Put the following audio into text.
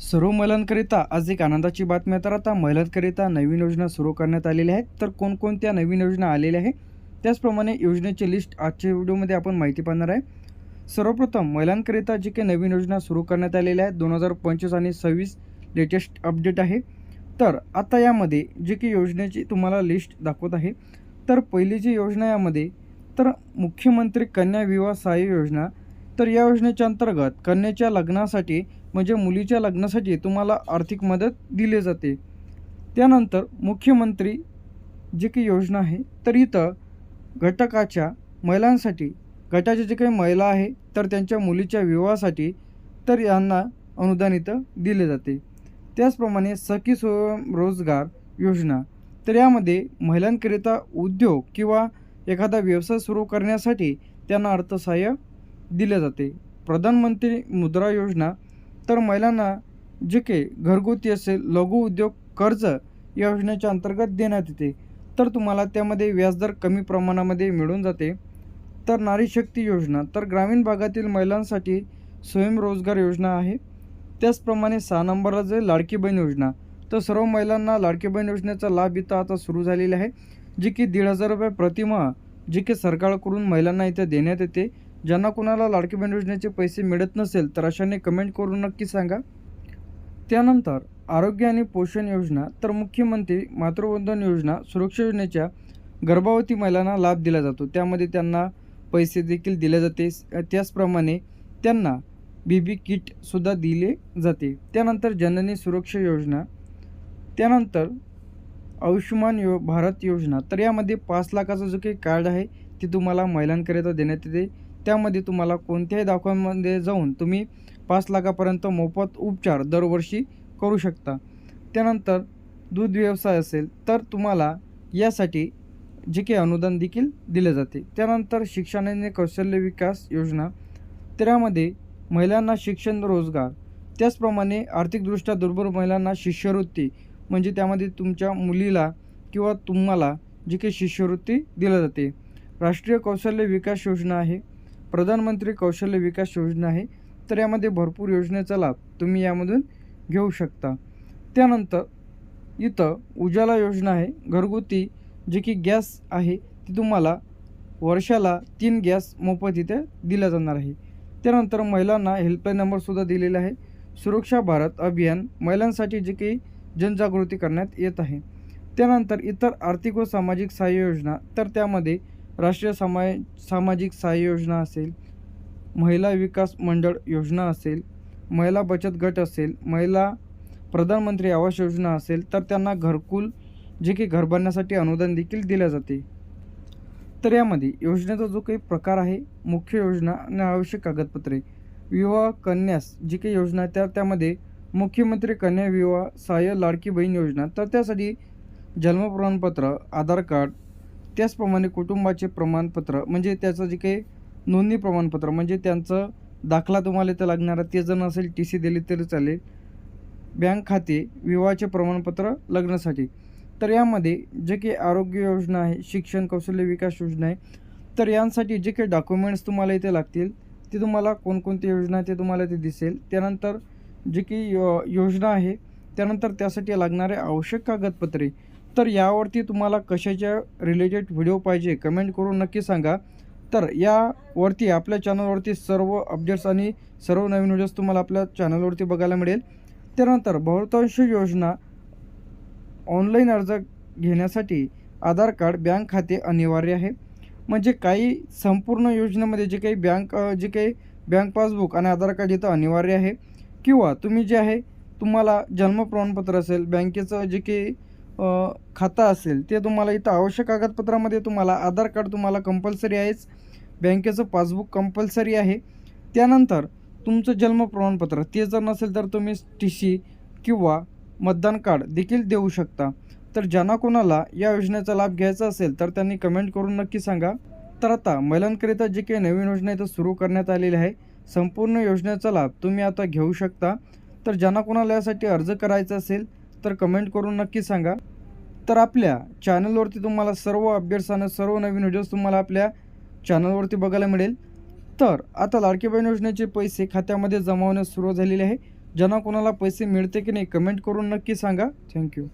सर्व महिलांकरिता आज एक आनंदाची बातमी तर आता महिलांकरिता नवीन योजना सुरू करण्यात आलेल्या आहेत. तर कोणकोणत्या नवीन योजना आलेल्या आहे त्याचप्रमाणे योजनेची लिस्ट आजच्या व्हिडिओमध्ये आपण माहिती पाहणार आहे. सर्वप्रथम महिलांकरिता जी काही नवीन योजना सुरू करण्यात आलेल्या आहेत दोन हजार पंचवीस आणि सव्वीस लेटेस्ट अपडेट आहे. तर आता यामध्ये जी काही योजनेची तुम्हाला लिस्ट दाखवत आहे तर पहिली जी योजना यामध्ये तर मुख्यमंत्री कन्या विवाह सहाय्य योजना तर या योजनेच्या अंतर्गत कन्याच्या लग्नासाठी म्हणजे मुलीच्या लग्नासाठी तुम्हाला आर्थिक मदत दिली जाते. त्यानंतर मुख्यमंत्री जी काही योजना आहे तर इथं घटकाच्या महिलांसाठी गटाच्या जे काही महिला आहे तर त्यांच्या मुलीच्या विवाहासाठी तर यांना अनुदान इथं दिले जाते. त्याचप्रमाणे सखी स्वयंरोजगार योजना तर यामध्ये महिलांकरिता उद्योग किंवा एखादा व्यवसाय सुरू करण्यासाठी त्यांना अर्थसहाय्य दिले जाते. प्रधानमंत्री मुद्रा योजना तर महिलांना जे काही घरगुती असेल लघु उद्योग कर्ज या योजनेच्या अंतर्गत देण्यात येते. तर तुम्हाला त्यामध्ये व्याजदर कमी प्रमाणामध्ये मिळून जाते. तर नारी शक्ती योजना तर ग्रामीण भागातील महिलांसाठी स्वयंरोजगार योजना आहे. त्याचप्रमाणे सहा नंबरला जे लाडकी बहीण योजना तर सर्व महिलांना लाडकी बहीण योजनेचा लाभ इथं आता सुरू झालेला आहे. जी की दीड हजार रुपये प्रतिमाह जी की सरकारकडून महिलांना इथे देण्यात येते. ज्यांना कुणाला लाडकी बहीण योजनेचे पैसे मिळत नसेल तर अशाने कमेंट करून नक्की सांगा. त्यानंतर आरोग्य आणि पोषण योजना तर मुख्यमंत्री मातृवंदन योजना सुरक्षा योजनेच्या गर्भवती महिलांना लाभ दिला जातो. त्यामध्ये त्यांना पैसे देखील दिले जाते. त्याचप्रमाणे त्यांना बी बी किटसुद्धा दिले जाते. त्यानंतर जननी सुरक्षा योजना त्यानंतर आयुष्यमान यो भारत योजना. तर यामध्ये पाच लाखाचं जो काही कार्ड आहे ते तुम्हाला महिलांकरिता देण्यात येते. त्यामध्ये तुम्हाला कोणत्याही दवाखान्यामध्ये जाऊन तुम्ही पाच लाखापर्यंत मोफत उपचार दरवर्षी करू शकता. त्यानंतर दूध व्यवसाय असेल तर तुम्हाला यासाठी जे काही अनुदान देखील दिले जाते. त्यानंतर शिक्षण आणि कौशल्य विकास योजना. त्यामध्ये महिलांना शिक्षण रोजगार. त्याचप्रमाणे आर्थिकदृष्ट्या दुर्बल महिलांना शिष्यवृत्ती. म्हणजे त्यामध्ये तुमच्या मुलीला किंवा तुम्हाला जी काही शिष्यवृत्ती दिली जाते. राष्ट्रीय कौशल्य विकास योजना आहे. प्रधानमंत्री कौशल्य विकास योजना आहे तर यामध्ये भरपूर योजनेचा लाभ तुम्ही यामधून घेऊ शकता. त्यानंतर इथं उजाला योजना आहे घरगुती जे की गॅस आहे ती तुम्हाला वर्षाला तीन गॅस मोफत इथे दिला जाणार आहे. त्यानंतर महिलांना हेल्पलाईन नंबरसुद्धा दिलेला आहे. सुरक्षा भारत अभियान महिलांसाठी जे काही जनजागृती करण्यात येत आहे. त्यानंतर इतर आर्थिक व सामाजिक सहाय्य योजना तर त्यामध्ये राष्ट्रीय समाय सामाजिक सहाय्य योजना असेल महिला विकास मंडळ योजना असेल महिला बचत गट असेल महिला प्रधानमंत्री आवास योजना असेल तर त्यांना घरकुल जे की घर बांधण्यासाठी अनुदान देखील दिले जाते. तर यामध्ये योजनेचा जो काही प्रकार आहे मुख्य योजना आणि आवश्यक कागदपत्रे विवाह कन्यास जी काही योजना आहे त्या त्यामध्ये मुख्यमंत्री कन्या विवाह सहाय्य लाडकी बहीण योजना तर त्यासाठी जन्म प्रमाणपत्र आधार कार्ड त्याचप्रमाणे कुटुंबाचे प्रमाणपत्र म्हणजे त्याचं जे काही नोंदणी प्रमाणपत्र म्हणजे त्यांचं दाखला तुम्हाला इथं लागणारा ते जर नसेल टी सी दिली तरी चालेल. बँक खाते विवाहाचे प्रमाणपत्र लग्नासाठी. तर यामध्ये जे काही आरोग्य योजना आहे शिक्षण कौशल्य विकास योजना आहे तर यांसाठी जे काही डॉक्युमेंट्स तुम्हाला इथे लागतील ते तुम्हाला कोणकोणती योजना आहे ते तुम्हाला इथे दिसेल. त्यानंतर जे काही यो योजना आहे त्यानंतर त्यासाठी लागणारे आवश्यक कागदपत्रे तर यावरती तुम्हाला कशाच्या रिलेटेड व्हिडिओ पाहिजे कमेंट करून नक्की सांगा. तर यावरती आपल्या चॅनलवरती सर्व अपडेट्स आणि सर्व नवीन व्हिडिओज तुम्हाला आपल्या चॅनलवरती बघायला मिळेल. त्यानंतर बहुतांश योजना ऑनलाईन अर्ज घेण्यासाठी आधार कार्ड बँक खाते अनिवार्य आहे. म्हणजे काही संपूर्ण योजनेमध्ये जे काही बँक जे काही बँक पासबुक आणि आधार कार्ड इथं अनिवार्य आहे. किंवा तुम्ही जे आहे तुम्हाला जन्म प्रमाणपत्र असेल बँकेचं जे काही खातं असेल ते तुम्हाला इथं आवश्यक कागदपत्रामध्ये तुम्हाला आधार कार्ड तुम्हाला कंपल्सरी आहेच. बँकेचं पासबुक कंपल्सरी आहे. त्यानंतर तुमचं जन्म प्रमाणपत्र ते जर नसेल तर तुम्ही टी सी किंवा मतदान कार्ड देखील देऊ शकता. तर ज्यांना कोणाला या योजनेचा लाभ घ्यायचा असेल तर त्यांनी कमेंट करून नक्की सांगा. तर आता महिलांकरिता जे काही नवीन योजना इथं सुरू करण्यात आलेली आहे संपूर्ण योजनेचा लाभ तुम्ही आता घेऊ शकता. तर ज्यांना कोणाला यासाठी अर्ज करायचा असेल तर कमेंट करून नक्की सांगा. तर आपल्या चॅनलवरती तुम्हाला सर्व अपडेट्स आणि सर्व नवीन व्हिडिओज तुम्हाला आपल्या चॅनलवरती बघायला मिळेल. तर आता लाडकी बहीण योजनेचे पैसे खात्यामध्ये जमा होण्यास सुरू झालेले आहे. ज्यांना कोणाला पैसे मिळते की नाही कमेंट करून नक्की सांगा. थँक्यू